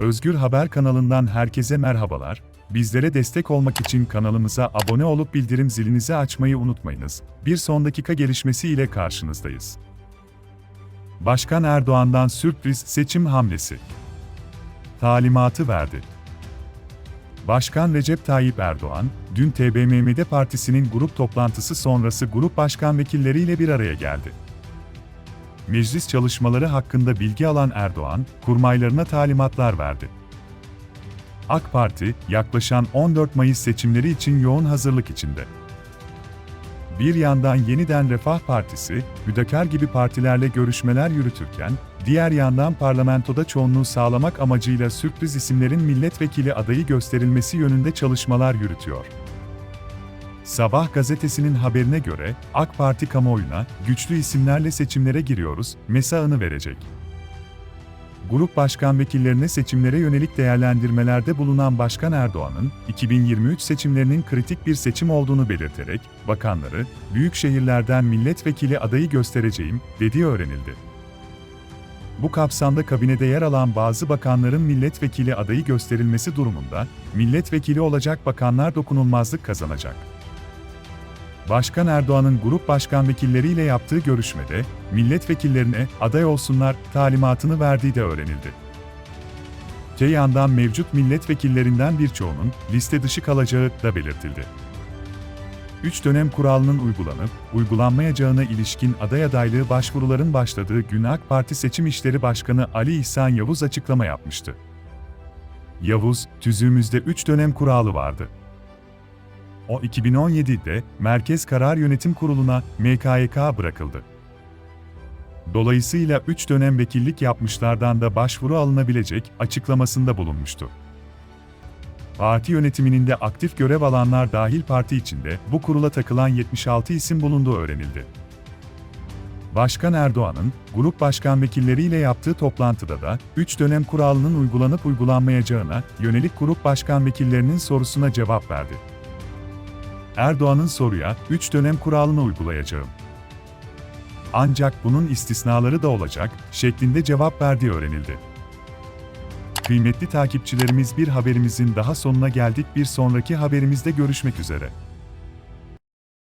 Özgür Haber kanalından herkese merhabalar. Bizlere destek olmak için kanalımıza abone olup bildirim zilinizi açmayı unutmayınız. Bir son dakika gelişmesi ile karşınızdayız. Başkan Erdoğan'dan sürpriz seçim hamlesi. Talimatı verdi. Başkan Recep Tayyip Erdoğan, dün TBMM'de partisinin grup toplantısı sonrası grup başkan vekilleriyle bir araya geldi. Meclis çalışmaları hakkında bilgi alan Erdoğan, kurmaylarına talimatlar verdi. AK Parti, yaklaşan 14 Mayıs seçimleri için yoğun hazırlık içinde. Bir yandan yeniden Refah Partisi, Hüdakar gibi partilerle görüşmeler yürütürken, diğer yandan parlamentoda çoğunluğu sağlamak amacıyla sürpriz isimlerin milletvekili adayı gösterilmesi yönünde çalışmalar yürütüyor. Sabah gazetesinin haberine göre, AK Parti kamuoyuna, güçlü isimlerle seçimlere giriyoruz, mesajını verecek. Grup başkan vekillerine seçimlere yönelik değerlendirmelerde bulunan Başkan Erdoğan'ın, 2023 seçimlerinin kritik bir seçim olduğunu belirterek, bakanları, büyük şehirlerden milletvekili adayı göstereceğim, dediği öğrenildi. Bu kapsamda kabinede yer alan bazı bakanların milletvekili adayı gösterilmesi durumunda, milletvekili olacak bakanlar dokunulmazlık kazanacak. Başkan Erdoğan'ın grup başkan vekilleriyle yaptığı görüşmede, milletvekillerine aday olsunlar talimatını verdiği de öğrenildi. Öte yandan mevcut milletvekillerinden birçoğunun liste dışı kalacağı da belirtildi. Üç dönem kuralının uygulanıp, uygulanmayacağına ilişkin aday adaylığı başvuruların başladığı gün AK Parti Seçim İşleri Başkanı Ali İhsan Yavuz açıklama yapmıştı. Yavuz, tüzüğümüzde üç dönem kuralı vardı. O 2017'de Merkez Karar Yönetim Kurulu'na MKYK bırakıldı. Dolayısıyla 3 dönem vekillik yapmışlardan da başvuru alınabilecek açıklamasında bulunmuştu. Parti yönetiminin de aktif görev alanlar dahil parti içinde bu kurula takılan 76 isim bulunduğu öğrenildi. Başkan Erdoğan'ın grup başkan vekilleriyle yaptığı toplantıda da 3 dönem kuralının uygulanıp uygulanmayacağına yönelik grup başkan vekillerinin sorusuna cevap verdi. Erdoğan'ın soruya 3 dönem kuralını uygulayacağım. Ancak bunun istisnaları da olacak şeklinde cevap verdiği öğrenildi. Kıymetli takipçilerimiz bir haberimizin daha sonuna geldik. Bir sonraki haberimizde görüşmek üzere.